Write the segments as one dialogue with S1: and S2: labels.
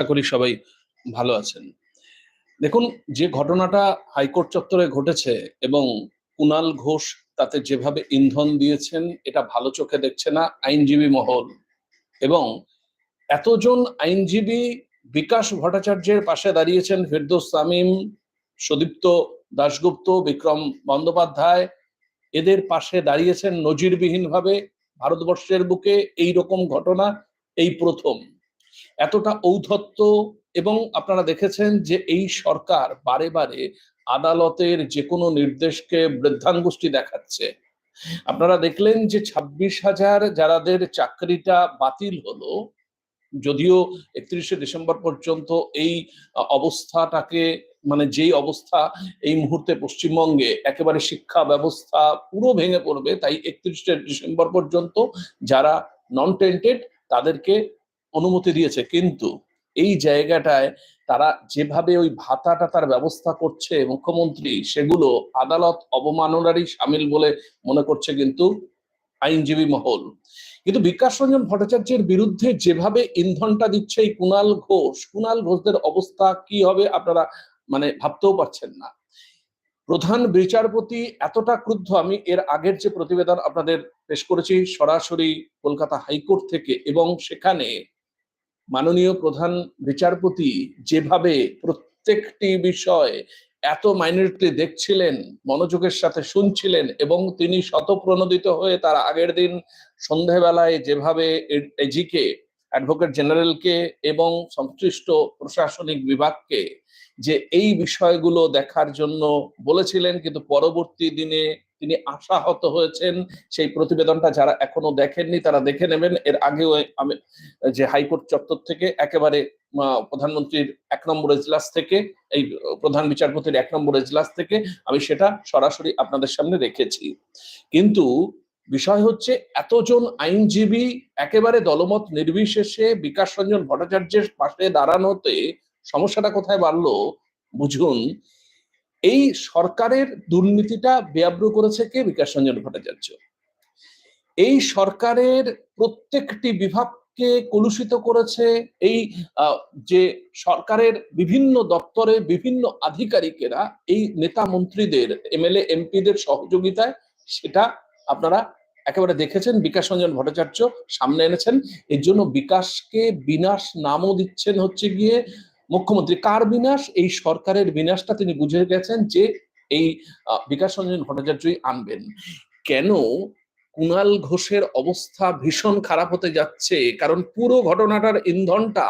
S1: আশা করি সবাই ভালো আছেন। দেখুন, যে ঘটনাটা হাইকোর্ট চত্বরে ঘটেছে এবং কুনাল ঘোষ তাতে যেভাবে ইন্ধন দিয়েছেন, এটা ভালো চোখে দেখছে না আইনজীবী মহল এবং এতজন আইনজীবী বিকাশ ভট্টাচার্যের পাশে দাঁড়িয়েছেন ফেরদৌস তামিম, সুদীপ্ত দাশগুপ্ত, বিক্রম বন্দ্যোপাধ্যায়। এদের পাশে দাঁড়িয়েছেন নজিরবিহীনভাবে ভারতবর্ষের বুকে এই রকম ঘটনা, এই প্রথম। এতটা ঔদ্ধত্য এবং আপনারা দেখেছেন যে এই সরকার বারে বারে আদালতের যে কোনো নির্দেশকে বৃদ্ধাঙ্গুষ্টি দেখাচ্ছে। আপনারা দেখলেন যে ছাব্বিশ হাজার যারাদের চাকরিটা বাতিল হলো, যদিও একত্রিশে ডিসেম্বর পর্যন্ত এই অবস্থাটাকে মানে যেই অবস্থা এই মুহূর্তে পশ্চিমবঙ্গে একেবারে শিক্ষা ব্যবস্থা পুরো ভেঙে পড়বে, তাই একত্রিশে ডিসেম্বর পর্যন্ত যারা নন টেন্টেড তাদেরকে অনুমতি দিয়েছে। কিন্তু এই জায়গাটায় তারা যেভাবে ওই ভাতাটা তার ব্যবস্থা করছে, মুখ্যমন্ত্রী, সেগুলো আদালত অবমাননারই সামিল বলে মনে করছে কিন্তু আইনজীবী মহল। কিন্তু বিকাশ রঞ্জন ভট্টাচার্যের বিরুদ্ধে যেভাবে ইন্ধনটা দিচ্ছে এই কুণাল ঘোষ কুণাল ঘোষদের অবস্থা কি হবে আপনারা মানে ভাবতেও পারছেন না। প্রধান বিচারপতি এতটা ক্রুদ্ধ, আমি এর আগের যে প্রতিবেদন আপনাদের পেশ করেছি সরাসরি কলকাতা হাইকোর্ট থেকে এবং সেখানে মাননীয় প্রধান বিচারপতি যেভাবে প্রত্যেকটি বিষয় এত মাইনরিটি দেখছিলেন, মনোযোগের সাথে শুনছিলেন এবং তিনি শতপ্রণোদিত হয়ে তার আগের দিন সন্ধেবেলায় যেভাবে এজিকে অ্যাডভোকেট জেনারেলকে এবং সংশ্লিষ্ট প্রশাসনিক বিভাগকে যে এই বিষয়গুলো দেখার জন্য বলেছিলেন, কিন্তু পরবর্তী দিনে তিনি আশাহত হয়েছেন। সেই প্রতিবেদনটা যারা এখনও দেখেননি, তারা দেখে নেবেন। এর আগেও আমি যে হাইকোর্ট চত্বর থেকে একেবারে প্রধানমন্ত্রীর এক নম্বর এজলাস থেকে, এই প্রধান বিচারপতির এক নম্বর এজলাস থেকে আমি সেটা সরাসরি আপনাদের সামনে রেখেছি। কিন্তু বিষয় হচ্ছে, এতজন আইনজীবী একেবারে দলমত নির্বিশেষে বিকাশ রঞ্জন ভট্টাচার্যের পাশে দাঁড়ানোতে সমস্যাটা কোথায় বাড়লো? বুঝুন এই সরকারের দুর্নীতিটা বেআব্রু করেছে কে বিকাশ রঞ্জন ভট্টাচার্য? এই সরকারের প্রত্যেকটি বিভাগকে কলুষিত করেছে, এই যে সরকারের বিভিন্ন দপ্তরে বিভিন্ন আধিকারিকেরা, এই নেতা মন্ত্রীদের, এমএলএ, এমপিদের সহযোগিতায় সেটা আপনারা একেবারে দেখেছেন, বিকাশ রঞ্জন ভট্টাচার্য সামনে এনেছেন। এর জন্য বিকাশকে বিনাশ নামও দিচ্ছেন হচ্ছে গিয়ে মুখ্যমন্ত্রী, কার বিনাশ? এই সরকারের বিনাশটা তিনি বুঝে গেছেন যে এই বিকাশ রঞ্জন ভট্টাচার্যই আনবেন। কেন কুণাল ঘোষের অবস্থা ভীষণ খারাপ হতে যাচ্ছে? কারণ পুরো ঘটনাটার ইন্ধনটা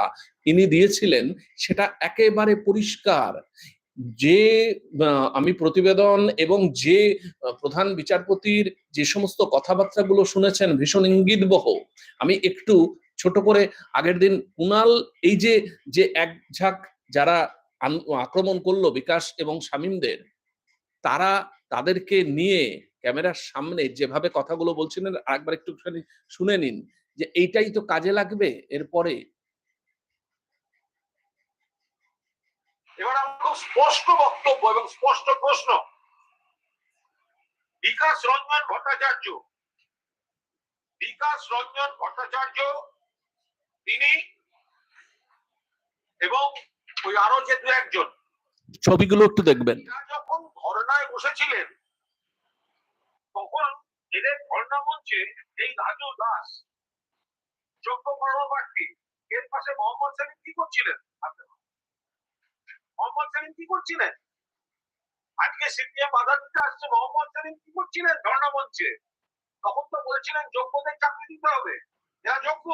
S1: ইনি দিয়েছিলেন, সেটা একেবারে পরিষ্কার। যে আমি প্রতিবেদন এবং যে প্রধান বিচারপতির যে সমস্ত কথাবার্তাগুলো শুনেছেন, ভীষণ ইঙ্গিতবহ। আমি একটু ছোট করে আগের দিন কুণাল এই যে যে এক ঝাঁক যারা আক্রমণ করল বিকাশ এবং শামীমদের, তারা তাদেরকে নিয়ে ক্যামেরার সামনে যেভাবে কথাগুলো বলছিলেন একবার একটুখানি শুনে নিন যে এইটাই তো কাজে লাগবে এরপরে।
S2: এবার খুব স্পষ্ট বক্তব্য এবং স্পষ্ট প্রশ্ন। বিকাশ রঞ্জন ভট্টাচার্য। বিকাশ রঞ্জন ভট্টাচার্য তিনি এবং ওই আরও যে দু একজন।
S1: ছবিগুলো একটু দেখবেন।
S2: যখন ধর্নায় বসেছিলেন তখন এদের ধর্না মঞ্চে এই রাজু দাস যোগ্য কর্মপ্রার্থী এর পাশে মোহাম্মদ সেলিম কি করছিলেন? মোহাম্মদ সেলিম কি করছিলেন? আজকে সিপিএম বাধা দিতে আসছে মোহাম্মদ সেলিম কি করছিলেন ধর্না মঞ্চে? তখন তো বলেছিলেন যোগ্যদের চাকরি দিতে হবে। এরা যোগ্য?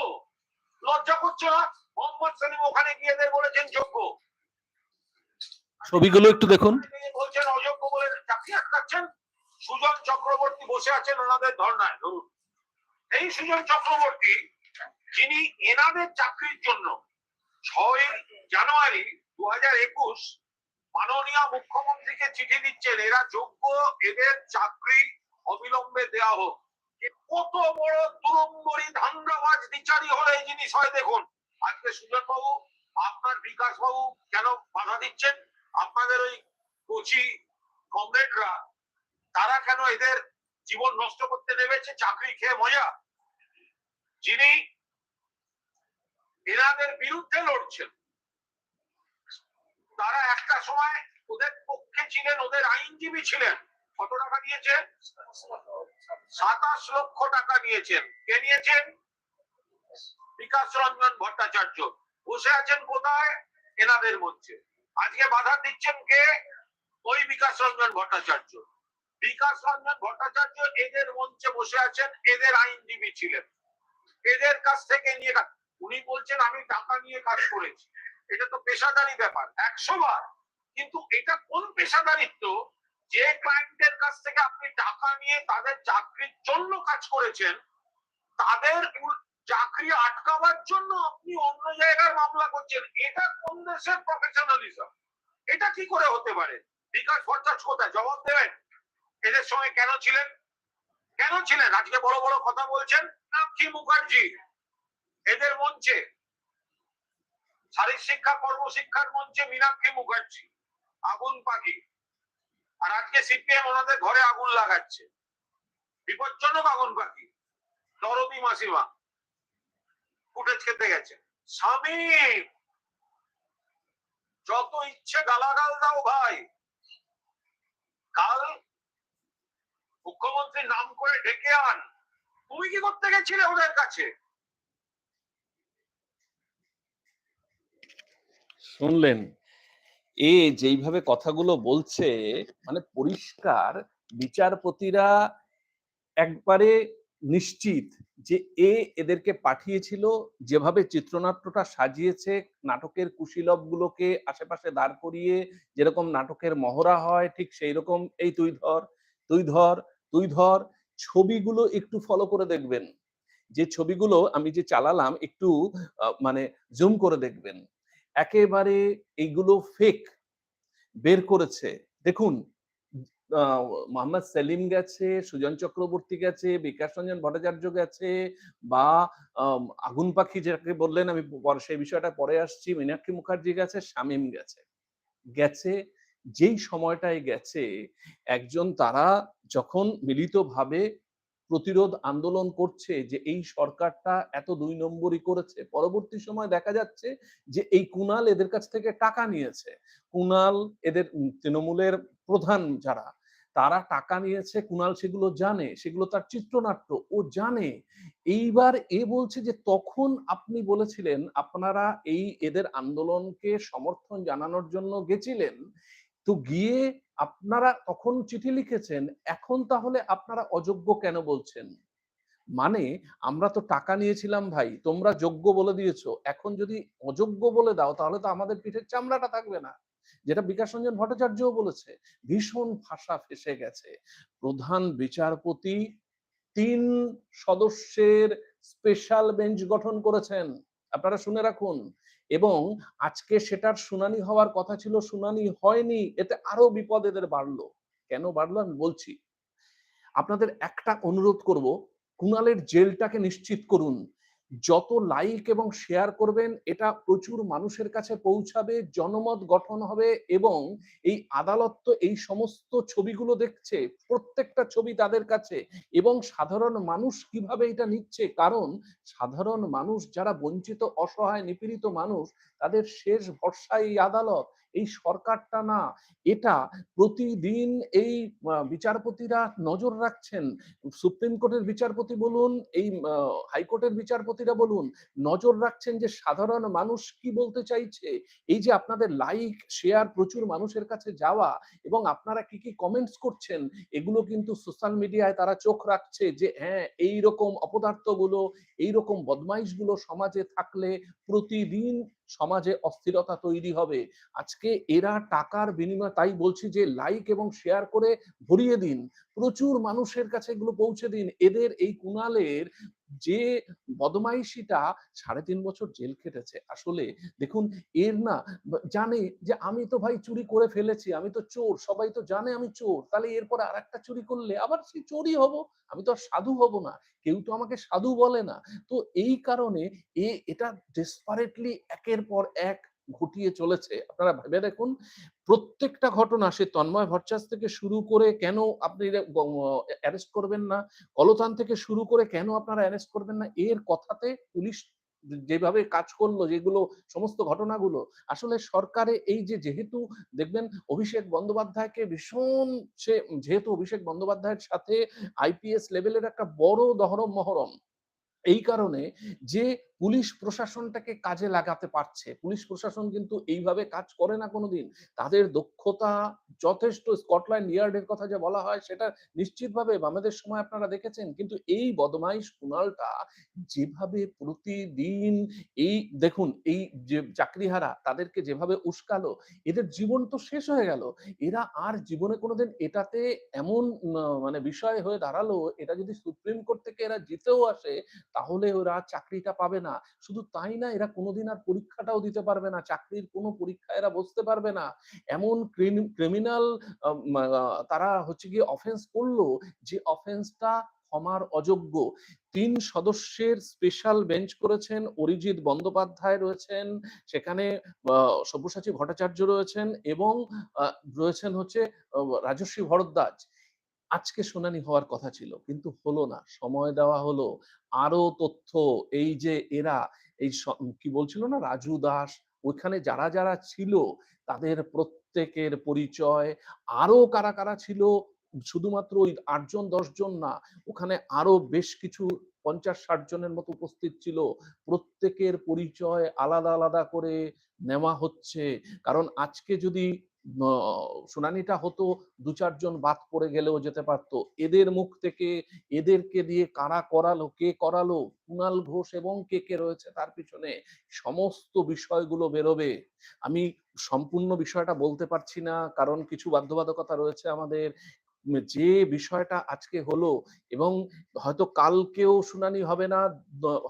S2: লজ্জা করছে না? মোহাম্মদ সেলিম ওখানে গিয়ে এদের বলেছেন যোগ্য।
S1: ছবিগুলো একটু দেখুন।
S2: বলছেন অযোগ্য বলে সুজন চক্রবর্তী বসে আছেন ওনাদের ধর্নায় ধরুন। এই সুজন চক্রবর্তী যিনি এনাদের চাকরির জন্য ছয় জানুয়ারি দু হাজার একুশ মাননীয় মুখ্যমন্ত্রীকে চিঠি দিচ্ছেন এরা যোগ্য এদের চাকরি অবিলম্বে দেওয়া হোক। কত বড় দুরম্বরী ধান্দাবাজ বিচারী হলে এই জিনিস হয় দেখুন। আজকে সুজন বাবু আপনার বিকাশ বাবু কেন বাধা দিচ্ছেন? আপনাদের ওই কোচি কমরেডরা, তারা কেন এদের জীবন নষ্ট করতে নেমেছে? চাকরি খেয়ে মজা। যিনি এনাদের বিরুদ্ধে লড়ছেন, তারা একটা সময় ওদের পক্ষে ছিলেন, ওদের আইনজীবী ছিলেন। কত টাকা নিয়েছেন? সাতাশ লক্ষ টাকা নিয়েছেন। কে নিয়েছেন? বিকাশ রঞ্জন ভট্টাচার্য। বসে আছেন কোথায়? এনাদের মধ্যে। আজকে বাধা দিচ্ছেন কে? ওই বিকাশ রঞ্জন ভট্টাচার্য। বিকাশ রঞ্জন ভট্টাচার্য এদের মঞ্চে বসে আছেন, এদের আইনজীবী ছিলেন। এদের কাছ থেকে নিয়ে উনি বলছেন, আমি টাকা নিয়ে কাজ করেছি। এটা তো পেশাদারি ব্যাপার, একশো বার। কিন্তু এটা কোন পেশাদারিত্ব? যে ক্লায়েন্টের কাছ থেকে আপনি টাকা নিয়ে তাদের চাকরির জন্য কাজ করেছেন, তাদের চাকরি আটকাবার জন্য আপনি অন্য জায়গার মামলা করছেন। এটা কোন দেশের প্রফেশনালিজম এটা কি করে হতে পারে? বিকাশ ভট্টাচার্য কোথায়? জবাব দেবেন? এদের সঙ্গে কেন ছিলেন? কেন ছিলেন? আজকে বড় বড় কথা বলছেন নামকি মুখার্জি। এদের মঞ্চে শারীর শিক্ষা, কর্মশিক্ষার মঞ্চে মীনাক্ষী মুখার্জি, আগুন পাখি। আর আজকে সিপিএম ওনাদের ঘরে আগুন লাগাচ্ছে। বিপজ্জনক আগুন পাখি দরদি মাসিমা ফুটেজ খেতে গেছে। স্বামী! যত ইচ্ছে গালাগাল দাও ভাই। কাল মুখ্যমন্ত্রী নাম করে ডেকে আন। তুমি কি করতে গেছিলে ওদের কাছে?
S1: শুনলেন। এ যেইভাবে কথাগুলো বলছে মানে পরিষ্কার বিচারপতিরা একবারে নিশ্চিত যে এ এদেরকে পাঠিয়েছিল, যেভাবে চিত্রনাট্যটা সাজিয়েছে, নাটকের কুশীলব গুলোকে আশেপাশে দাঁড় করিয়ে, যেরকম নাটকের মহড়া হয়, ঠিক সেই রকম এই তুই ধর তুই ধর তুই ধর ছবিগুলো একটু ফলো করে দেখবেন। যে ছবিগুলো আমি যে চালালাম, একটু মানে জুম করে দেখবেন। একেবারে এইগুলো ফেক বের করেছে। দেখুন মোহাম্মদ সেলিম গেছে, সুজন চক্রবর্তী গেছে, বিকাশ রঞ্জন ভট্টাচার্য গেছে, বা আগুন পাখি যাকে বললেন, আমি সেই বিষয়টা পরে আসছি, মীনাক্ষী মুখার্জি গেছে, শামীম গেছে। গেছে, যেই সময়টায় গেছে, একজন তারা যখন মিলিতভাবে প্রতিরোধ আন্দোলন করছে যে এই সরকারটা এত দুই নম্বরই করেছে। পরবর্তী সময় দেখা যাচ্ছে যে এই কুনাল এদের কাছ থেকে টাকা নিয়েছে। কুনাল এদের তৃণমূলের প্রধান যারা, তারা টাকা নিয়েছে, কুনাল সেগুলো জানে, সেগুলো তার চিত্রনাট্য, ও জানে। এইবার এ বলছে যে তখন আপনি বলেছিলেন, আপনারা এই এদের আন্দোলনকে সমর্থন জানানোর জন্য গেছিলেন। তো গিয়ে আপনারা তখন চিঠি লিখেছেন, এখন তাহলে আপনারা অযোগ্য কেন বলছেন? মানে আমরা তো টাকা নিয়েছিলাম ভাই, তোমরা যোগ্য বলে দিয়েছ। এখন যদি অযোগ্য বলে দাও, তাহলে তো আমাদের পিঠের চামড়াটা থাকবে না। যেটা বিকাশ রঞ্জন ভট্টাচার্যও বলেছে, ভীষণ ভাষা ফেসে গেছে। প্রধান বিচারপতি তিন সদস্যের স্পেশাল বেঞ্চ গঠন করেছেন। আপনারা শুনে রাখুন এবং আজকে সেটার শুনানি হওয়ার কথা ছিল, শুনানি হয়নি, এতে আরও বিপদ এদের বাড়লো। কেন বাড়লো আমি বলছি। আপনাদের একটা অনুরোধ করব, কুণালের জেলটাকে নিশ্চিত করুন। যত লাইক এবং শেয়ার করবেন, এটা প্রচুর মানুষের কাছে পৌঁছাবে, জনমত গঠন হবে এবং এই আদালত তো এই সমস্ত ছবিগুলো দেখছে, প্রত্যেকটা ছবি তাদের কাছে এবং সাধারণ মানুষ কীভাবে এটা নিচ্ছে? কারণ সাধারণ মানুষ যারা বঞ্চিত, অসহায়, নিপীড়িত মানুষ, তাদের শেষ ভরসা এই আদালত। এই সরকারটা না, এটা প্রতিদিন এই বিচারপতিরা নজর রাখছেন। সুপ্রিম কোর্টের বিচারপতি বলুন, এই হাইকোর্টের বিচারপতিরা বলুন, নজর রাখছেন যে সাধারণ মানুষ কি বলতে চাইছে? এই যে আপনাদের লাইক শেয়ার প্রচুর মানুষের কাছে যাওয়া এবং আপনারা কি কি কমেন্টস করছেন, এগুলো কিন্তু সোশ্যাল মিডিয়ায় তারা চোখ রাখছে যে হ্যাঁ এই রকম অপদার্থগুলো এই রকম বদমাইশগুলো সমাজে থাকলে প্রতিদিন সমাজে অস্থিরতা তৈরি হবে। আজকে এরা টাকার বিনিময় তাই বলছি যে লাইক এবং শেয়ার করে ভরিয়ে দিন। প্রচুর মানুষের কাছে এগুলো পৌঁছে দিন। এদের এই কুণালের যে বদমাইশিটা সাড়ে তিন বছর জেল খেটেছে, আসলে দেখুন এর না জানে যে আমি তো ভাই চুরি করে ফেলেছি, আমি তো চোর, সবাই তো জানে আমি চোর, তাহলে এরপরে আর একটা চুরি করলে আবার সেই চোরই হব? আমি তো আর সাধু হব না, কেউ তো আমাকে সাধু বলে না। তো এই কারণে এ, এটা ডেসপারেটলি একের পর এক ঘটিয়ে চলেছে। আপনারা ভেবে দেখুন, প্রত্যেকটা ঘটনা সে তন্ময় ভট্টাচার্য থেকে শুরু করে কেন আপনি অ্যারেস্ট করবেন না? কলতান থেকে শুরু করে কেন আপনারা অ্যারেস্ট করবেন না? এর কথাতে পুলিশ যেভাবে কাজ করল, যেগুলো সমস্ত ঘটনাগুলো, আসলে সরকারে এই যে যেহেতু দেখবেন অভিষেক বন্দ্যোপাধ্যায়কে ভীষণ সে, যেহেতু অভিষেক বন্দ্যোপাধ্যায়ের সাথে আইপিএস লেভেলের একটা বড় দহরম মহরম, এই কারণে যে পুলিশ প্রশাসনটাকে কাজে লাগাতে পারছে। পুলিশ প্রশাসন কিন্তু এইভাবে কাজ করে না কোনোদিন। তাদের দক্ষতা যথেষ্ট। স্কটল্যান্ড ইয়ার্ডের কথা যে বলা হয়, সেটা নিশ্চিতভাবে বামেদের সময় আপনারা দেখেছেন। কিন্তু এই বদমাইশ কুণালটা যেভাবে প্রতিদিন এই, দেখুন, এই যে চাকরিহারা, তাদেরকে যেভাবে উস্কালো, এদের জীবন তো শেষ হয়ে গেল। এরা আর জীবনে কোনোদিন এটাতে এমন মানে বিষয় হয়ে দাঁড়াল, এটা যদি সুপ্রিম কোর্ট থেকে এরা জিতেও আসে, তাহলে ওরা চাকরিটা পাবে না। শুধু তাই না, এরা কোনোদিন আর পরীক্ষাটাও দিতে পারবে না। চাকরির কোনো পরীক্ষা এরা বসতে পারবে না। এমন ক্রিমিনাল তারা হচ্ছে গিয়ে অফেন্স করল যে অফেন্সটা ক্ষমার অযোগ্য। তিন সদস্যের স্পেশাল বেঞ্চ করেছেন অরিজিৎ বন্দ্যোপাধ্যায় রয়েছেন, সেখানে সব্যসাচী ভট্টাচার্য রয়েছেন এবং রয়েছেন হচ্ছে রাজস্বী ভরদ্বাজ। আজকে শুনানি হওয়ার কথা ছিল, কিন্তু হলো না। সময় দেওয়া হলো। আরও তথ্য, এই যে এরা, এই কি বলছিল না, রাজু দাস, ওইখানে যারা যারা ছিল, তাদের প্রত্যেকের পরিচয় আরও কারা কারা ছিল, শুধুমাত্র ওই আটজন, দশজন না, ওখানে আরও বেশ কিছু পঞ্চাশ, ষাট জনের মতো উপস্থিত ছিল। প্রত্যেকের পরিচয় আলাদা আলাদা করে নেওয়া হচ্ছে। কারণ আজকে যদি শুনানিটা হতো, দু চারজন বাদ পড়ে গেলেও যেতে পারত। এদের মুখ থেকে এদেরকে দিয়ে কারা করালো, কে করালো কুণাল ঘোষ এবং কে কে রয়েছে তার পিছনে সমস্ত বিষয়গুলো বেরোবে। আমি সম্পূর্ণ বিষয়টা বলতে পারছি না, কারণ কিছু বাধ্যবাধকতা রয়েছে আমাদের। যে বিষয়টা আজকে হলো এবং হয়তো কালকেও শুনানি হবে না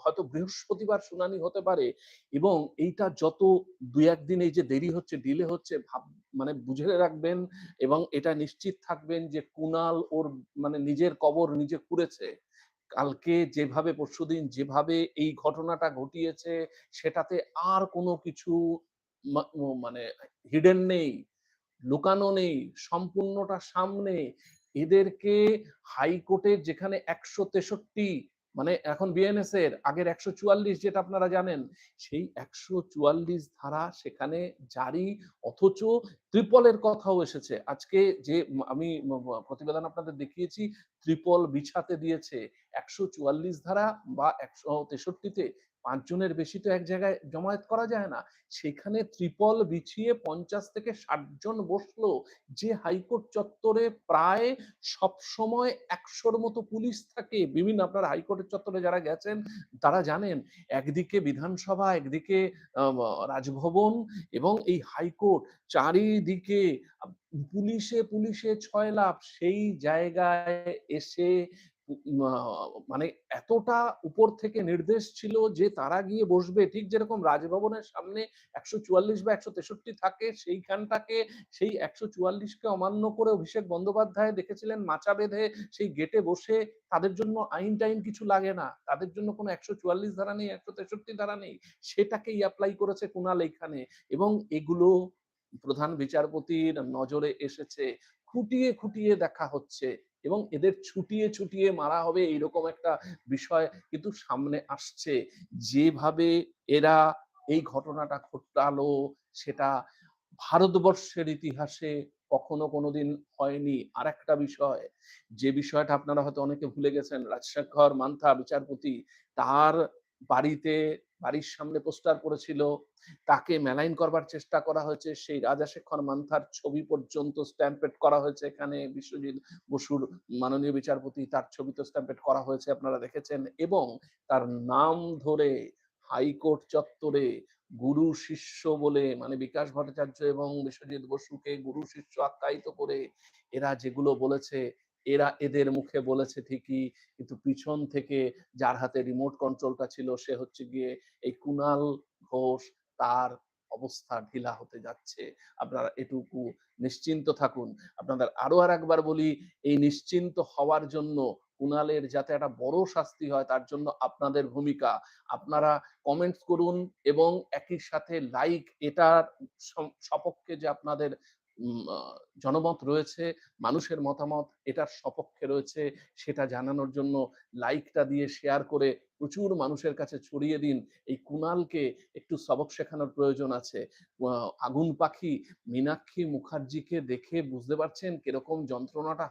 S1: হয়তো বৃহস্পতিবার শুনানি হতে পারে এবং এইটা যত দুই একদিন এই যে দেরি হচ্ছে ডিলে হচ্ছে, ভাব মানে বুঝে রাখবেন এবং এটা নিশ্চিত থাকবেন যে কুনাল ওর মানে নিজের কবর নিজে কুড়েছে কালকে যেভাবে, পরশুদিন যেভাবে এই ঘটনাটা ঘটিয়েছে, সেটাতে আর কোনো কিছু মানে হিডেন নেই। লুকানো নেই, সম্পূর্ণটা সামনে। এদেরকে হাইকোর্টের যেখানে একশো তেষট্টি মানে এখন বিএনএস এর আগের একশো চুয়াল্লিশ যেটা আপনারা জানেন, সেই একশো চুয়াল্লিশ ধারা সেখানে জারি, অথচ ত্রিপলের কথাও এসেছে। আজকে যে আমি প্রতিবেদন আপনাদের দেখিয়েছি, ত্রিপল বিছাতে দিয়েছে। একশো চুয়াল্লিশ ধারা বা একশো তেষট্টিতে পাঁচজনের বেশি তো এক জায়গায় জমায়েত করা যায় না। সেখানে ত্রিপল বিছিয়ে পঞ্চাশ থেকে ষাট জন বসল। যে হাইকোর্ট চত্বরে প্রায় সব সময় একশোর মতো পুলিশ থাকে, বিভিন্ন আপনারা হাইকোর্টের চত্বরে যারা গেছেন, তারা জানেন, একদিকে বিধানসভা, একদিকে রাজভবন এবং এই হাইকোর্ট চারিদিকে পুলিশে পুলিশে ছয় লাভ সেই জায়গায় এসে মানে এতটা উপর থেকে নির্দেশ ছিল যে তারা গিয়ে বসবে। ঠিক যেরকম রাজভবনের সামনে একশো চুয়াল্লিশ বা একশো তেষট্টি থাকে, সেইখানটাকে সেই একশো চুয়াল্লিশকে অমান্য করে অভিষেক বন্দ্যোপাধ্যায় দেখেছিলেন মাচা বেঁধে সেই গেটে বসে। তাদের জন্য আইন টাইন কিছু লাগে না। তাদের জন্য কোনো একশো চুয়াল্লিশ ধারা নেই, একশো তেষট্টি ধারা নেই। সেটাকেই অ্যাপ্লাই করেছে কুনাল এইখানে। এবং এগুলো প্রধান বিচারপতির নজরে এসেছে। খুঁটিয়ে খুঁটিয়ে দেখা হচ্ছে। এবং এদের ছুটিয়ে ছুটিয়ে মারা হবে এইরকম একটা বিষয় কিন্তু সামনে আসছে। যেভাবে এরা এই ঘটনাটা ঘটালো সেটা ভারতবর্ষের ইতিহাসে কখনো কোনোদিন হয়নি। আর একটা বিষয়, যে বিষয়টা আপনারা হয়তো অনেকে ভুলে গেছেন, রাজশেখর মান্থা বিচারপতি, তার বাড়িতে বাড়ির সামনে পোস্টার পড়েছিল। তাকে মেলাইন করবার চেষ্টা করা হয়েছে। সেই রাজাশেখর মান্থার ছবি পর্যন্ত স্ট্যাম্পেড করা হয়েছে এখানে। বিশ্বজিৎ বসুর মাননীয় বিচারপতি তার ছবি তো স্ট্যাম্পেড করা হয়েছে, আপনারা দেখেছেন। এবং তার নাম ধরে হাইকোর্ট চত্বরে গুরু শিষ্য বলে মানে বিকাশ ভট্টাচার্য এবং বিশ্বজিৎ বসুকে গুরু শিষ্য আখ্যায়িত করে এরা যেগুলো বলেছে এরা এদের মুখে বলেছে ঠিকই, কিন্তু পিছন থেকে যার হাতে রিমোট কন্ট্রোলটা ছিল সে হচ্ছে গিয়ে এই কুনাল ঘোষ, তার অবস্থা ঢিলা হতে যাচ্ছে। আপনারা এটুকু নিশ্চিন্ত থাকুন। আপনাদের আরও আর একবার বলি, এই নিশ্চিন্ত হওয়ার জন্য কুনালের যাতে একটা বড় শাস্তি হয়, তার জন্য আপনাদের ভূমিকা। আপনারা কমেন্টস করুন এবং একই সাথে লাইক এটার সপক্ষে যে আপনাদের জনমত রয়েছে, মানুষের মতামত, এটার সপক্ষে রয়েছে, সেটা জানানোর জন্য লাইকটা দিয়ে শেয়ার করে প্রচুর মানুষের কাছে ছড়িয়ে দিন। এই কুণালকে একটু সবক শেখানোর প্রয়োজন আছে। আগুন পাখি মীনাক্ষী মুখার্জিকে দেখে বুঝতে পারছেন কীরকম যন্ত্রণাটা